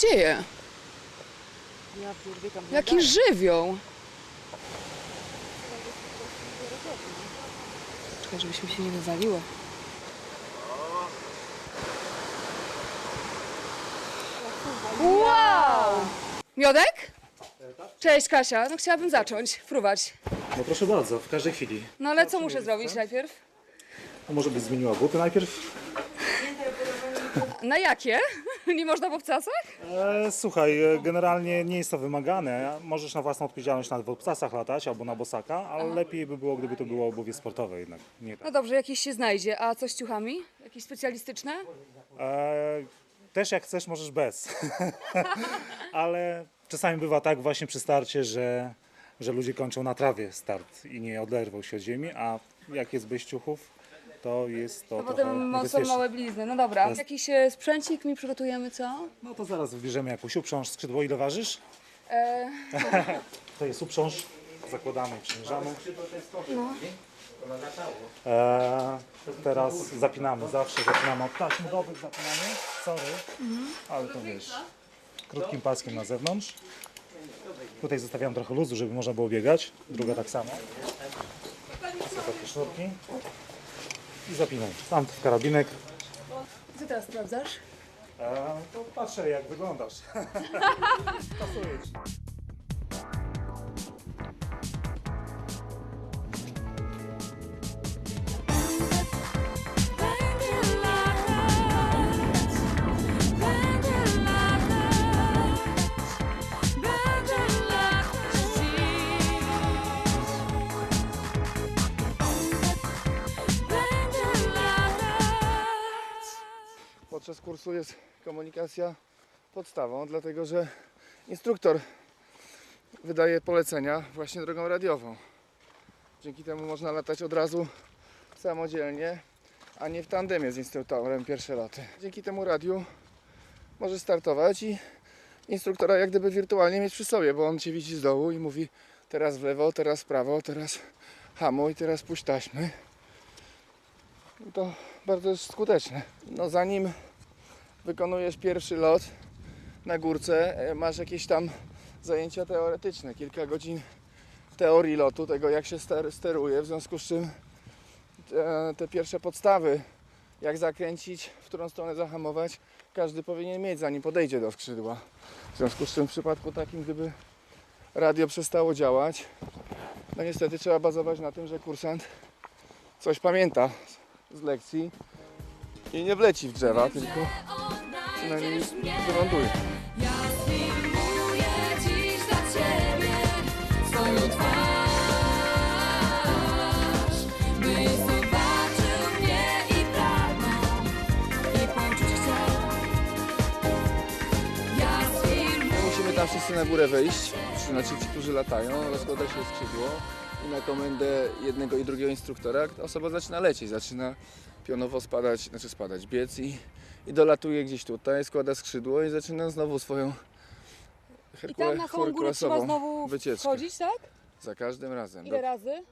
dzieje? Jaki żywioł. Czekaj, żebyśmy się nie wywaliły. Wow! Miodek? Cześć Kasia, no chciałabym zacząć, fruwać. No proszę bardzo, w każdej chwili. No ale co muszę zrobić najpierw? A może byś zmieniła buty najpierw? Na jakie? Nie można w obcasach? E, słuchaj, e, generalnie nie jest to wymagane. Możesz na własną odpowiedzialność nawet w obcasach latać albo na bosaka, ale lepiej by było, gdyby to było obuwie sportowe jednak. Nie tak. No dobrze, jakieś się znajdzie. A co z ciuchami? Jakieś specjalistyczne? E, też jak chcesz, możesz bez. ale czasami bywa tak właśnie przy starcie, że, że ludzie kończą na trawie start i nie oderwą się od ziemi, a jak jest bez ciuchów, to jest to trochę potem są niebezpieczne. małe blizny. No dobra. Jest. Jakiś e, sprzęcik mi przygotujemy, co? No to zaraz wybierzemy jakąś uprząż. Skrzydło ile ważysz? E, To jest uprząż. Zakładamy i przymierzamy. E, teraz zapinamy, zawsze zapinamy od taśmy dobrych, zapinamy. Sorry, ale to wiesz, krótkim paskiem na zewnątrz. Tutaj zostawiam trochę luzu, żeby można było biegać. Druga tak samo. Są takie sznurki. I zapinaj. Tam w karabinek. co teraz sprawdzasz? E, to patrzę jak wyglądasz. Pasuje kursu jest komunikacja podstawą, dlatego że instruktor wydaje polecenia właśnie drogą radiową. Dzięki temu można latać od razu samodzielnie, a nie w tandemie z instruktorem pierwsze loty. Dzięki temu radiu możesz startować i instruktora jak gdyby wirtualnie mieć przy sobie, bo on cię widzi z dołu i mówi teraz w lewo, teraz w prawo, teraz hamuj, teraz puść taśmy. To bardzo jest skuteczne. No zanim wykonujesz pierwszy lot na górce, e, masz jakieś tam zajęcia teoretyczne, kilka godzin teorii lotu, tego jak się ster- steruje, w związku z czym te, te pierwsze podstawy, jak zakręcić, w którą stronę zahamować, każdy powinien mieć zanim podejdzie do skrzydła. W związku z czym w przypadku takim, gdyby radio przestało działać, no niestety trzeba bazować na tym, że kursant coś pamięta z lekcji i nie wleci w drzewa, tylko przynajmniej wyląduje. Dziś swoją twarz, byś zobaczył mnie i i. Musimy tam wszyscy na górę wejść, znaczy ci, którzy latają, rozkłada się skrzydło i na komendę jednego i drugiego instruktora osoba zaczyna lecieć, zaczyna pionowo spadać, znaczy spadać, biec i, i dolatuje gdzieś tutaj, składa skrzydło i zaczyna znowu swoją I herkule, tam na samą górę trzeba znowu wycieczkę. wchodzić, tak? Za każdym razem. Ile Do- razy?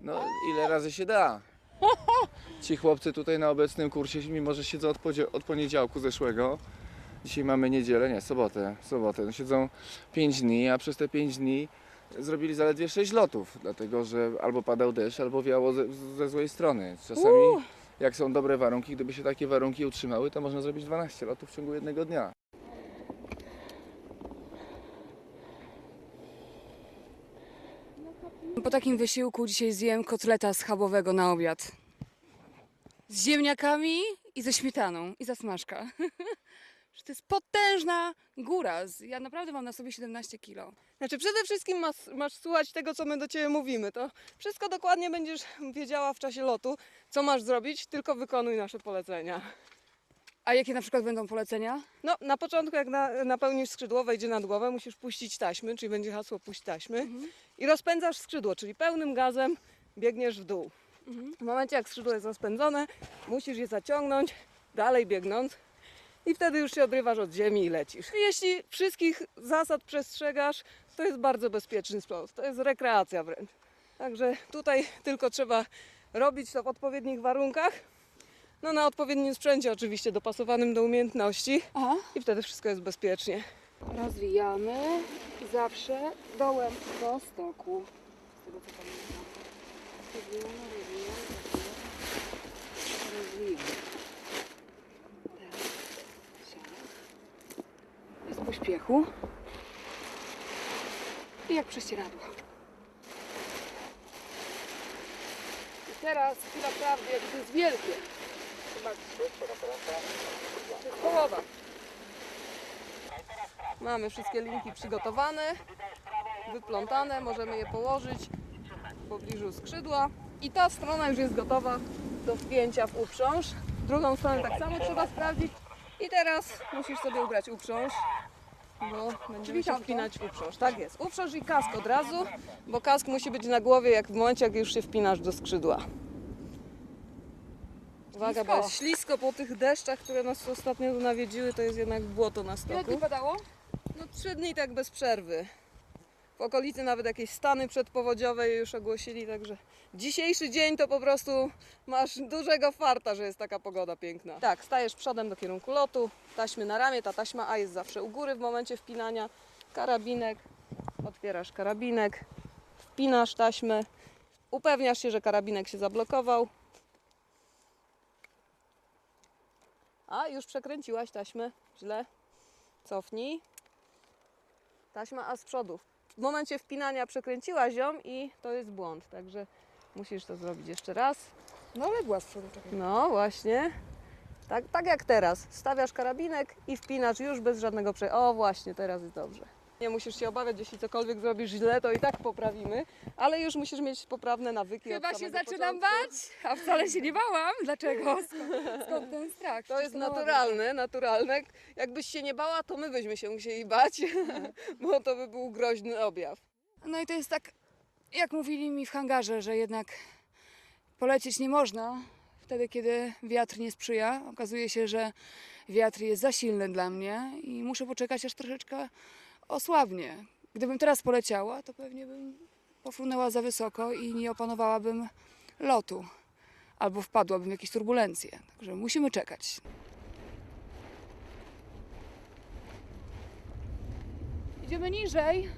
No ile razy się da. Ci chłopcy tutaj na obecnym kursie, mimo że siedzą od, od poniedziałku zeszłego, dzisiaj mamy niedzielę, nie, sobotę, sobotę, no siedzą 5 dni, a przez te 5 dni zrobili zaledwie 6 lotów, dlatego że albo padał deszcz, albo wiało ze, ze złej strony. Czasami jak są dobre warunki, gdyby się takie warunki utrzymały, to można zrobić 12 lotów w ciągu jednego dnia. Po takim wysiłku dzisiaj zjem kotleta schabowego na obiad. Z ziemniakami i ze śmietaną i zasmażka. To jest potężna góra. Ja naprawdę mam na sobie 17 kilo. Znaczy przede wszystkim masz, masz słuchać tego, co my do Ciebie mówimy. To wszystko dokładnie będziesz wiedziała w czasie lotu, co masz zrobić, tylko wykonuj nasze polecenia. A jakie na przykład będą polecenia? No, na początku jak na, napełnisz skrzydło, wejdzie nad głowę, musisz puścić taśmy, czyli będzie hasło puść taśmy i rozpędzasz skrzydło, czyli pełnym gazem biegniesz w dół. W momencie jak skrzydło jest rozpędzone, musisz je zaciągnąć, dalej biegnąc i wtedy już się odrywasz od ziemi i lecisz. Jeśli wszystkich zasad przestrzegasz, to jest bardzo bezpieczny sport, to jest rekreacja wręcz. Także tutaj tylko trzeba robić to w odpowiednich warunkach, No na odpowiednim sprzęcie oczywiście, dopasowanym do umiejętności Aha. i wtedy wszystko jest bezpiecznie. Rozwijamy zawsze dołem do stoku. Z tego co pamiętam. Rozwijamy, rozwijamy, rozwijamy. Rozwijamy. Teraz siadam. Bez pośpiechu. I jak prześcieradło. I teraz chwila prawdy, jak to jest wielkie. To jest połowa. Mamy wszystkie linki przygotowane, wyplątane, możemy je położyć w pobliżu skrzydła. I ta strona już jest gotowa do wpięcia w uprząż. Drugą stronę tak samo trzeba sprawdzić. I teraz musisz sobie ubrać uprząż, bo będziemy się wpinać uprząż. Tak jest. Uprząż i kask od razu, bo kask musi być na głowie jak w momencie, jak już się wpinasz do skrzydła. Uwaga, bo Ślisko. jest ślisko po tych deszczach, które nas ostatnio nawiedziły, to jest jednak błoto na Ile stoku. tu padało? No trzy dni tak bez przerwy. Okolicy nawet jakieś stany przedpowodziowe już ogłosili, także dzisiejszy dzień to po prostu masz dużego farta, że jest taka pogoda piękna. Tak, stajesz przodem do kierunku lotu, taśmy na ramię, ta taśma A jest zawsze u góry w momencie wpinania, karabinek, otwierasz karabinek, wpinasz taśmę, upewniasz się, że karabinek się zablokował. A, już przekręciłaś taśmę, źle. Cofnij. Taśma A z przodu. W momencie wpinania przekręciłaś ją i to jest błąd, także musisz to zrobić jeszcze raz. No ale była z przodu, czekaj. No właśnie. Tak, tak jak teraz. Stawiasz karabinek i wpinasz już bez żadnego prze... O właśnie, teraz jest dobrze. Nie musisz się obawiać, jeśli cokolwiek zrobisz źle, to i tak poprawimy, ale już musisz mieć poprawne nawyki Chyba się zaczynam początku. bać, a wcale się nie bałam. Dlaczego? Skąd, skąd ten strach? To jest naturalne, naturalne. Jakbyś się nie bała, to my byśmy się musieli bać, bo to by był groźny objaw. No i to jest tak, jak mówili mi w hangarze, że jednak polecieć nie można wtedy, kiedy wiatr nie sprzyja. Okazuje się, że wiatr jest za silny dla mnie i muszę poczekać, aż troszeczkę osłabnie. Gdybym teraz poleciała, to pewnie bym pofrunęła za wysoko i nie opanowałabym lotu. Albo wpadłabym w jakieś turbulencje. Także musimy czekać. Idziemy niżej,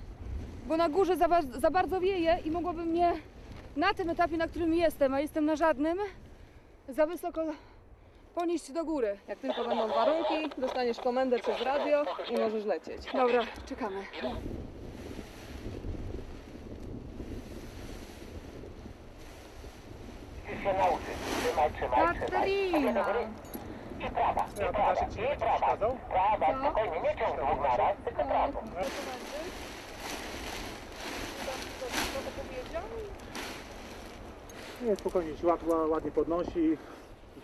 bo na górze za, za bardzo wieje i mogłoby mnie na tym etapie, na którym jestem, a jestem na żadnym, za wysoko ponieść do góry. Jak tylko będą warunki, dostaniesz komendę przez radio i możesz lecieć. Dobra, czekamy. Katarina! To naszych ci nie przeszkadzał? Nie, spokojnie, się ładnie podnosi,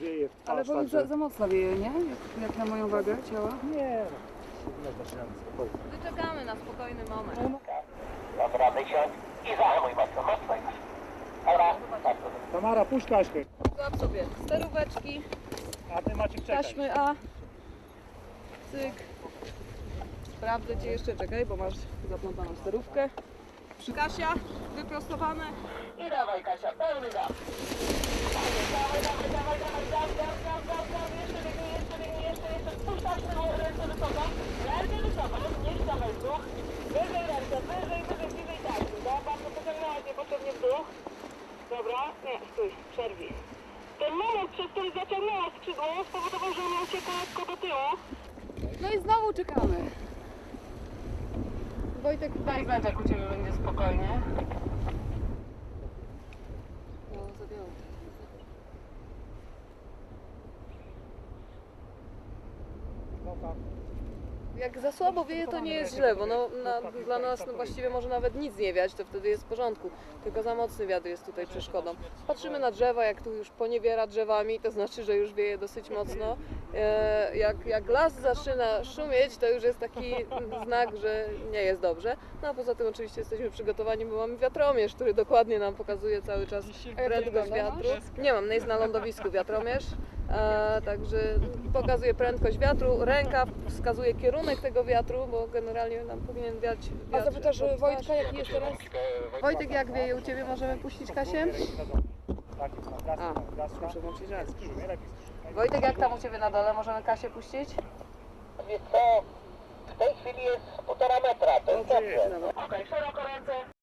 wieje w twarz, Ale powiem, także- za, za mocno wieje, nie? Jak, jak na moją wagę ciała. Nie, no, się spokojnie. Wyczekamy na spokojny moment. Dobra, wysiądź i zahamuj mocno, mocno już. Dobra, bardzo dobrze. Tamara, puść Kaśkę, Złap sobie steróweczki, a ty Maciek czekaj. taśmy A. Cyk. Sprawdzę Cię jeszcze, czekaj, bo masz zaplątaną sterówkę. Przy Kasia, wyprostowane. I dawaj Kasia, pełny gaz. Dobra, nie, stój, przerwij. Ten moment, przez który zaciągnęłaś skrzydło, spowodował, że ona uciekła lekko do tyłu. No i znowu czekamy. Wojtek, daj znać, jak u Ciebie będzie spokojnie. No, zawiało. Jak za słabo wieje, to nie jest źle, bo no, na, dla nas no, właściwie może nawet nic nie wiać, to wtedy jest w porządku. Tylko za mocny wiatr jest tutaj przeszkodą. Patrzymy na drzewa, jak tu już poniewiera drzewami, to znaczy, że już wieje dosyć mocno. E, jak, jak las zaczyna szumieć, to już jest taki znak, że nie jest dobrze. No a poza tym oczywiście jesteśmy przygotowani, bo mamy wiatromierz, który dokładnie nam pokazuje cały czas prędkość wiatru. Nie mam, nie jest na lądowisku wiatromierz. E, także pokazuje prędkość wiatru, ręka wskazuje kierunek tego wiatru, bo generalnie nam powinien wiać A wiatr zapytasz pod Wojtka, jaki jest teraz? Wojtek, jak wieje u Ciebie? Możemy puścić Kasię? Tak, A, muszę włączyć raz. Wojtek, jak tam u Ciebie na dole? Możemy Kasię puścić? Wiesz co, w tej chwili jest półtora metra, to jest dobrze. Okej, szeroko ręce.